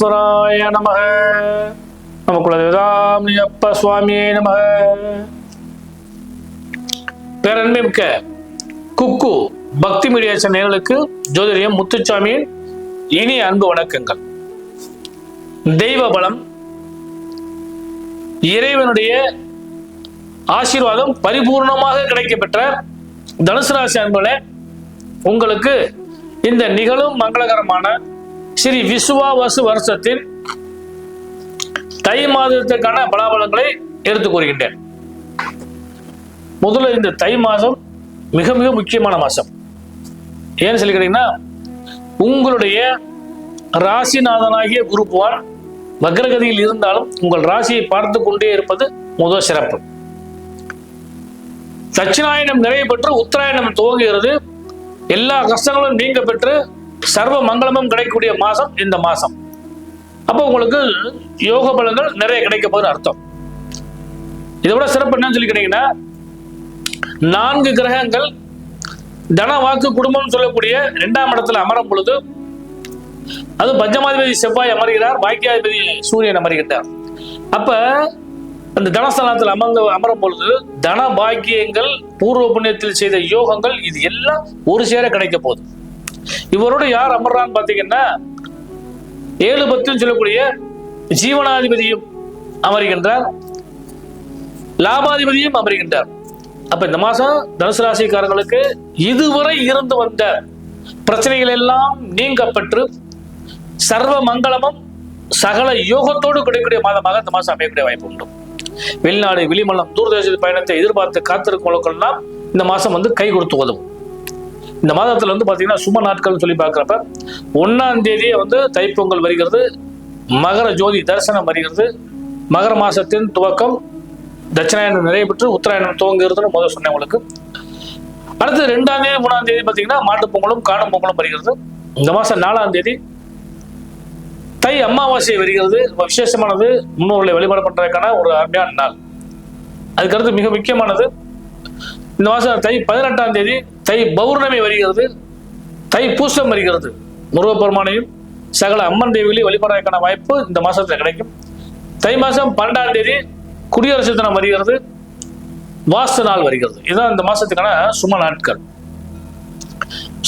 விக்னேஸ்வராய நம நம குலதேவதாமியப்ப சுவாமியே நமக. பேரன்பை மிக்க குக்கு பக்தி மீடியா நேயர்களுக்கு ஜோதிரியம் முத்துச்சாமியின் இனிய அன்பு வணக்கங்கள். தெய்வ பலம் இறைவனுடைய ஆசீர்வாதம் பரிபூர்ணமாக கிடைக்கப்பெற்ற தனுசு ராசி அன்புகளே உங்களுக்கு இந்த நிகழும் மங்களகரமான ஸ்ரீ விசுவாவசு வருஷத்தின் தை மாதத்திற்கான பலாபலங்களை எடுத்துக் கூறுகின்றேன். முதல்ல இந்த தை மாதம் மிக மிக முக்கியமான மாதம். ஏன்னு சொல்லி கேட்டீங்கன்னா உங்களுடைய ராசிநாதனாகிய குருப்புவான் வக்ரகதியில் இருந்தாலும் உங்கள் ராசியை பார்த்து கொண்டே இருப்பது முதல் சிறப்பு. தட்சிணாயனம் நிறைவு பெற்று உத்தராயணம் துவங்குகிறது. எல்லா கஷ்டங்களும் நீங்க பெற்று சர்வ மங்களமும் கிடைக்கக்கூடிய மாசம் இந்த மாசம். அப்போ உங்களுக்கு யோக பலங்கள் நிறைய கிடைக்க போகுது அர்த்தம். இதை விட சிறப்பு என்னன்னு சொல்லி கேட்டீங்கன்னா நான்கு கிரகங்கள் தன வாக்கு குடும்பம் சொல்லக்கூடிய இரண்டாம் இடத்துல அமரும் பொழுது அது பஞ்சமாதிபதி செவ்வாய் அமர்கிறார் பாக்கியாதிபதி சூரியன் அமர்கின்றார் அப்ப அந்த தனஸ்தானத்தில் அமர்ந்து அமரும் பொழுது தன பாக்கியங்கள் பூர்வ புண்ணியத்தில் செய்த யோகங்கள் இது எல்லாம் ஒரு சேர கிடைக்க போகுது. இவரோட யார் அமர்றான்னு பாத்தீங்கன்னா ஏழு பத்துன்னு சொல்லக்கூடிய ஜீவனாதிபதியும் அமர்கின்றார். லாபாதிபதியும் அமர்கின்றார். அப்ப இந்த மாசம் தனுசு ராசிக்காரர்களுக்கு இதுவரை இருந்து வந்த பிரச்சனைகள் எல்லாம் நீங்கப்பட்டு சர்வ மங்களமும் சகல யோகத்தோடு கிடைக்கக்கூடிய மாதமாக இந்த மாசம் அமையக்கூடிய வாய்ப்பு உண்டு. வெளிநாடு வெளிமலம் தூர்தேச பயணத்தை எதிர்பார்த்து காத்திருக்கும் இந்த மாசம் வந்து கை கொடுத்து உதவும். இந்த மாதத்துல வந்து பாத்தீங்கன்னா சும நாட்கள்னு சொல்லி பார்க்குறப்ப ஒன்னாம் தேதியே வந்து தைப்பொங்கல் வருகிறது மகர ஜோதி தரிசனம் வருகிறது மகர மாசத்தின் துவக்கம் தட்சிணாயனம் நிறைய பெற்று உத்தராயணம் துவங்குகிறதுன்னு முதல் சொன்னேன் உங்களுக்கு. அடுத்து ரெண்டாம் தேதி மூணாம் தேதி பார்த்தீங்கன்னா மாட்டுப் பொங்கலும் காணும் பொங்கலும் வருகிறது. இந்த மாசம் நாலாம் தேதி தை அமாவாசை வருகிறது. விசேஷமானது. முன்னோர்களை வழிபாடு பண்றதுக்கான ஒரு அருமையான நாள். அதுக்கடுத்து மிக முக்கியமானது இந்த மாதம் தை பதினெட்டாம் தேதி தை பௌர்ணமி வருகிறது. தை பூசம் வருகிறது. முருகப்பெருமானையும் சகல அம்மன் தேவிகளையும் வழிபடுறதுக்கான வாய்ப்பு இந்த மாதத்தில் கிடைக்கும். தை மாதம் பன்னெண்டாம் தேதி குடியரசு தினம் வருகிறது. வாசு நாள் வருகிறது. இதுதான் இந்த மாதத்துக்கான சும நாட்கள்.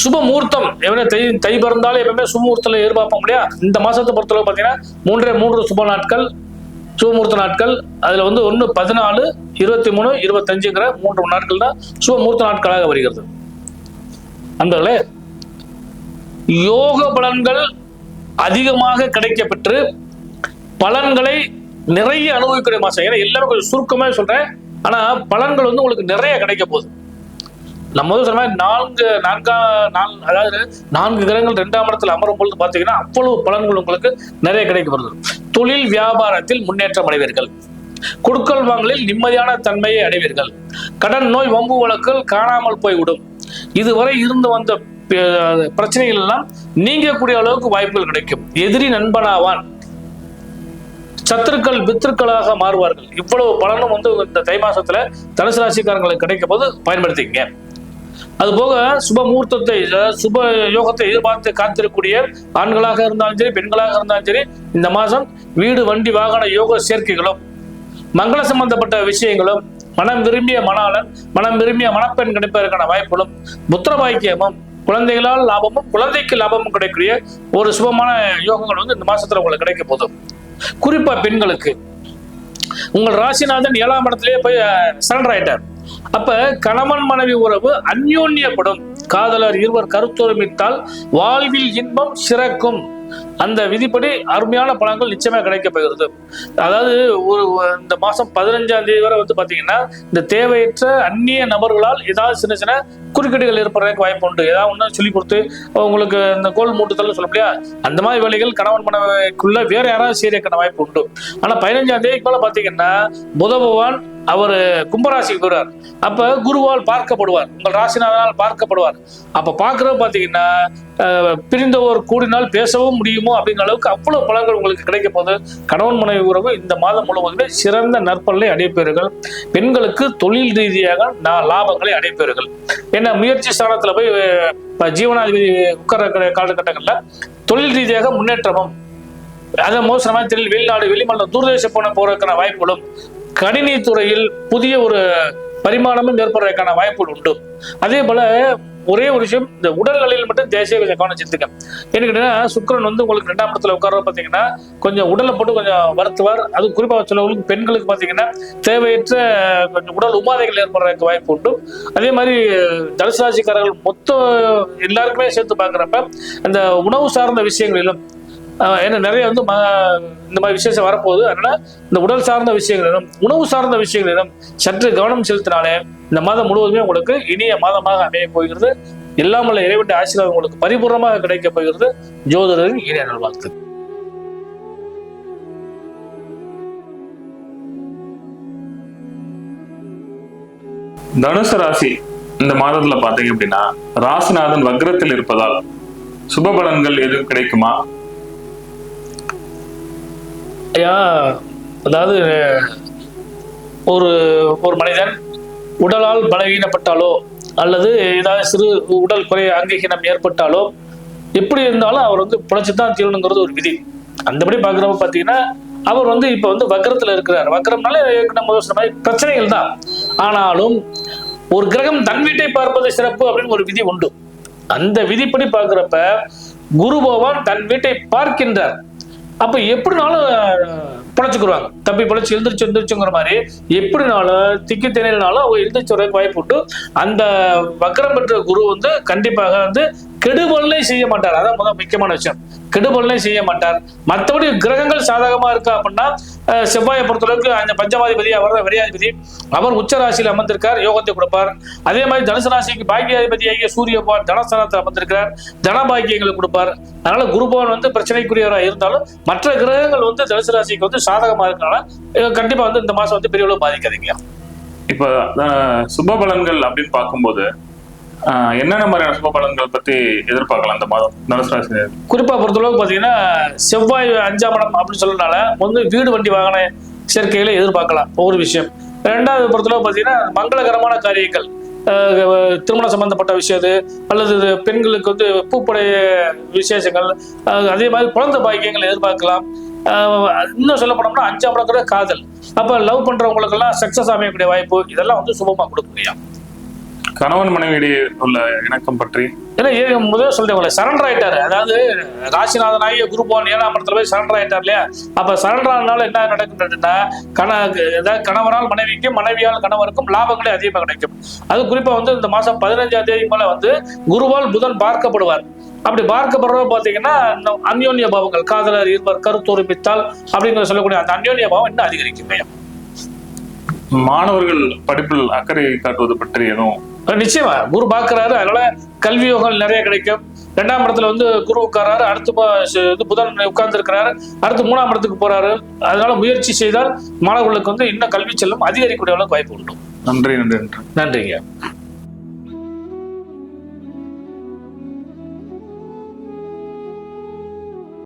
சுப முகூர்த்தம். எவ்வளோ தை தை பிறந்தாலும் எப்பவுமே சுமூர்த்தத்தில் எதிர்பார்ப்போம் முடியா இந்த மாதத்தை பொறுத்தளவு பார்த்தீங்கன்னா மூன்றே மூன்று சுப நாட்கள் சுபமுகூர்த்த நாட்கள். அதில் வந்து ஒன்று பதினாலு இருபத்தி மூணு இருபத்தஞ்சுங்கிற மூன்று நாட்கள் தான் சுபமூர்த்த நாட்களாக வருகிறது. அன்பர்களே யோக பலன்கள் அதிகமாக கிடைக்கப்பெற்று பலன்களை நிறைய அனுபவிக்கிற மாசம். ஏன்னா எல்லாமே கொஞ்சம் சுருக்கமாக சொல்றேன். ஆனா பலன்கள் வந்து உங்களுக்கு நிறைய கிடைக்க போகுது. நம்ம வந்து சொன்ன மாதிரி நான்கு நான்கா நான்கு அதாவது நான்கு கிரகங்கள் ரெண்டாம் இடத்துல அமரும் பொழுது பார்த்தீங்கன்னா அவ்வளவு பலன்கள் உங்களுக்கு நிறைய கிடைக்கப்படுது தொழில் வியாபாரத்தில் முன்னேற்றம் அடைவீர்கள். கொடுக்கல் வாங்கலில் நிம்மதியான தன்மையை அடைவீர்கள். கடன் நோய் வம்பு வழக்குகள் காணாமல் போய்விடும். இதுவரை இருந்து வந்த பிரச்சனைகள் எல்லாம் நீங்கக்கூடிய அளவுக்கு வாய்ப்புகள் கிடைக்கும். எதிரி நண்பனாவான். சத்துருக்கள் பித்திருக்களாக மாறுவார்கள். இவ்வளவு பலனும் வந்து இந்த தை மாசத்துல தனுசு ராசிக்காரங்களுக்கு கிடைக்கும் போது பயன்படுத்திக்கங்க. அது போக சுப முகூர்த்தத்தை சுப யோகத்தை எதிர்பார்த்து காத்திருக்கக்கூடிய ஆண்களாக இருந்தாலும் சரி பெண்களாக இருந்தாலும் சரி இந்த மாதம் வீடு வண்டி வாகன யோக சேர்க்கைகளும் மங்கள சம்பந்தப்பட்ட விஷயங்களும் மனம் விரும்பிய மணாளன் மனம் விரும்பிய மணப்பெண் கிடைப்பதற்கான வாய்ப்புகளும் புத்திர பாக்கியமும் குழந்தைகளால் லாபமும் குழந்தைக்கு லாபமும் கிடைக்கக்கூடிய ஒரு சுபமான யோகங்கள் வந்து இந்த மாசத்துல உங்களுக்கு கிடைக்க போதும் குறிப்பா பெண்களுக்கு. உங்கள் ராசிநாதன் ஏழாம் இடத்திலேயே போய் சரண்டர் ஆயிட்டார். அப்ப கணவன் மனைவி உறவு அந்யோன்யப்படும். காதலர் இருவர் கருத்தொருமித்தால் வாழ்வில் இன்பம் சிறக்கும். அந்த விதிப்படி அருமையான பழங்கள் நிச்சயமா கிடைக்கப்படுகிறது அதாவது ஒரு இந்த மாசம் பதினஞ்சாம் தேதி வரை வந்து பாத்தீங்கன்னா இந்த தேவையற்ற அந்நிய நபர்களால் ஏதாவது சின்ன சின்ன குறுக்கீடுகள் ஏற்படுறதுக்கு வாய்ப்பு உண்டு. ஏதாவது ஒன்று சொல்லி கொடுத்து உங்களுக்கு இந்த கோல் மூட்டுதல் சொல்ல முடியா? அந்த மாதிரி வேலைகள் கணவன் மனைவிக்குள்ள வேற யாராவது சீரியக்கான வாய்ப்பு உண்டு. ஆனா பதினஞ்சாம் தேதிக்கு மேல பாத்தீங்கன்னா புத பகவான் அவர் கும்பராசிக்கு வருவார் அப்ப குருவால் பார்க்கப்படுவார். உங்கள் ராசினானால் பார்க்கப்படுவார். அப்ப பாக்குறது பாத்தீங்கன்னா அஹ், பிரிந்தவர் கூடினால் பேசவும் முடியும். முடியுமோ அப்படிங்கிற அளவுக்கு அவ்வளவு பலன்கள் உங்களுக்கு கிடைக்க போது கணவன் மனைவி உறவு இந்த மாதம் முழுவதுமே சிறந்த நற்பலனை அடைப்பீர்கள் பெண்களுக்கு தொழில் ரீதியாக நான் லாபங்களை அடைப்பீர்கள் ஏன்னா முயற்சி ஸ்தானத்துல போய் ஜீவனாதிபதி உட்கார காலகட்டங்கள்ல தொழில் ரீதியாக முன்னேற்றமும் அதை மோசமான தொழில் வெளிநாடு வெளிமாநிலம் தூர்தேச போன போறதுக்கான வாய்ப்புகளும் கணினி துறையில் புதிய ஒரு பரிமாணமும் ஏற்படுறதுக்கான வாய்ப்புகள் உண்டு. அதே போல ஒரே ஒரு விஷயம் இந்த உடல் நிலையில் மட்டும் தேசிய கொஞ்சம் கவனம் செலுத்துங்க ஏன்னு கேட்டீங்கன்னா சுக்கிரன் வந்து உங்களுக்கு ரெண்டாம் இடத்துல உட்கார பார்த்தீங்கன்னா கொஞ்சம் உடலை போட்டு கொஞ்சம் வருத்துவார். அது குறிப்பாக சிலவங்களுக்கு பெண்களுக்கு பார்த்தீங்கன்னா தேவையற்ற கொஞ்சம் உடல் உபாதைகள் ஏற்படுறதுக்கு வாய்ப்பு உண்டு. அதே மாதிரி தனுசு ராசிக்காரர்கள் மொத்த எல்லாருக்குமே சேர்த்து பார்க்குறப்ப அந்த உணவு சார்ந்த விஷயங்களிலும் ஏன்னா நிறைய வந்து இந்த மாதிரி விசேஷம் வரப்போகுது. அதனால இந்த உடல் சார்ந்த விஷயங்களிடம் உணவு சார்ந்த விஷயங்களிடம் சற்று கவனம் செலுத்தினாலே இந்த மாதம் முழுவதுமே உங்களுக்கு இனிய மாதமாக அமைய போகிறது. எல்லாம் உள்ள இறைவன் ஆசீர்வாதம் உங்களுக்கு பரிபூர்ணமாக கிடைக்க போகிறது. ஜோதிடரின் இனிய நல்வாழ்த்து தனுசு ராசி இந்த மாதத்துல பாத்தீங்க அப்படின்னா ராசிநாதன் வக்ரத்தில் இருப்பதால் சுப பலன்கள் எதுவும் கிடைக்குமா? ஐயா அதாவது ஒரு ஒரு மனிதன் உடலால் பலவீனப்பட்டாலோ அல்லது ஏதாவது சிறு உடல் குறை அங்கீகீனம் ஏற்பட்டாலோ எப்படி இருந்தாலும் அவர் வந்து பிழைச்சு தான் தீரணுங்கிறது ஒரு விதி. அந்தபடி பார்க்குறப்ப பார்த்தீங்கன்னா அவர் வந்து இப்போ வந்து வக்கரத்தில் இருக்கிறார். வக்கரம்னால நம்ம சொன்ன மாதிரி பிரச்சனைகள் தான். ஆனாலும் ஒரு கிரகம் தன் வீட்டை பார்ப்பது சிறப்பு அப்படின்னு ஒரு விதி உண்டு. அந்த விதிப்படி பார்க்குறப்ப குரு பகவான் தன் வீட்டை பார்க்கின்றார். அப்ப எப்படினாலும் பிழைச்சுக்குருவாங்க. தப்பி பிழைச்சு எழுந்திரிச்சு எழுந்திரிச்சுங்கிற மாதிரி எப்படினாலும் திக்கி திணையினாலும் அவங்க எழுந்திரிச்சு வரதுக்கு வாய்ப்பு உண்டு. அந்த வக்கரம் பெற்ற குரு வந்து கண்டிப்பாக வந்து கெடுபலனை செய்ய மாட்டார். அதான் முதல் முக்கியமான விஷயம். கெடுபலனை செய்ய மாட்டார். மற்றபடி கிரகங்கள் சாதகமா இருக்கா அப்படின்னா செவ்வாயை பொறுத்தளவுக்கு அந்த பஞ்சமாதிபதி அவர் தான் விரையாதிபதி. அவர் உச்ச ராசியில் அமர்ந்திருக்கார் யோகத்தை கொடுப்பார். அதே மாதிரி தனுசு ராசிக்கு பாக்கியாதிபதி ஆகிய சூரிய பகவான் தனஸ்தானத்தில் அமர்ந்திருக்கிறார். தன பாக்கியங்களை கொடுப்பார். அதனால குரு பகவான் வந்து பிரச்சனைக்குரியவராக இருந்தாலும் மற்ற கிரகங்கள் வந்து தனுசு ராசிக்கு வந்து சாதகமா இருக்கனால கண்டிப்பா வந்து இந்த மாசம் வந்து பெரிய அளவு பாதிக்காதீங்க. இப்ப சுப பலன்கள் அப்படின்னு பார்க்கும்போது என்னென்ன மாதிரியான சுப பலன்கள் பத்தி எதிர்பார்க்கலாம் இந்த மாதம்? தனுசு ராசி குறிப்பா பொறுத்தளவுக்கு பாத்தீங்கன்னா செவ்வாய் அஞ்சாம் படம் அப்படின்னு சொல்லனால வந்து வீடு வண்டி வாகன சேர்க்கைகளை எதிர்பார்க்கலாம். ஒரு விஷயம். ரெண்டாவது பொறுத்தளவு பாத்தீங்கன்னா மங்களகரமான காரியங்கள். திருமணம் சம்பந்தப்பட்ட விஷயம் அல்லது பெண்களுக்கு வந்து பூப்படைய விசேஷங்கள் அதே மாதிரி குழந்தை பாக்கியங்களை எதிர்பார்க்கலாம். இன்னும் சொல்ல போனோம்னா அஞ்சாம் படம் கூட காதல். அப்ப லவ் பண்ணுறவங்களுக்கெல்லாம் சக்சஸ் அமையக்கூடிய வாய்ப்பு இதெல்லாம் வந்து சுபமா கொடுக்குறியா கணவன் மனைவியிடையே உள்ள இணக்கம் பற்றி? ஏன்னா ஏ- முதல்ல சொல்றேன் சரண்டர் ஆயிட்டாரு. அதாவது ராசிநாதன் ஆகிய குருபவன் ஏழாம் இடத்துல போய் சரண்டர் ஆயிட்டார் இல்லையா? அப்ப சரண்டர் ஆனால என்ன நடக்குதுன்னா கண அதாவது கணவரால் மனைவிக்கும் மனைவியால் கணவருக்கும் லாபங்களே அதிகமாக கிடைக்கும். அது குறிப்பா வந்து இந்த மாசம் பதினஞ்சாம் தேதி மேல வந்து குருவால் புதன் பார்க்கப்படுவார். அப்படி பார்க்கப்படுறவ பாத்தீங்கன்னா இந்த அந்யோன்ய பாவங்கள் காதலர் இருவர் கருத்துரிப்பித்தால் அப்படிங்கிற சொல்லக்கூடிய அந்த அந்யோன்ய பாவம் இன்னும் அதிகரிக்கும். மாணவர்கள் படிப்பில் அக்கறை காட்டுவது பற்றி எதுவும் நிச்சயமா. குரு பார்க்கறாரு. அதனால கல்வி யோகங்கள் நிறைய கிடைக்கும். ரெண்டாம் இடத்துல வந்து குரு உட்காராரு அடுத்து இது புதன் உட்கார்ந்து இருக்கிறாரு அடுத்து மூணாம் இடத்துக்கு போறாரு. அதனால முயற்சி செய்தால் மாணவர்களுக்கு வந்து இன்னும் கல்வி செல்லும் அதிகரிக்கக்கூடிய அளவுக்கு வாய்ப்பு உண்டு. நன்றி நன்றி. நன்றிங்க.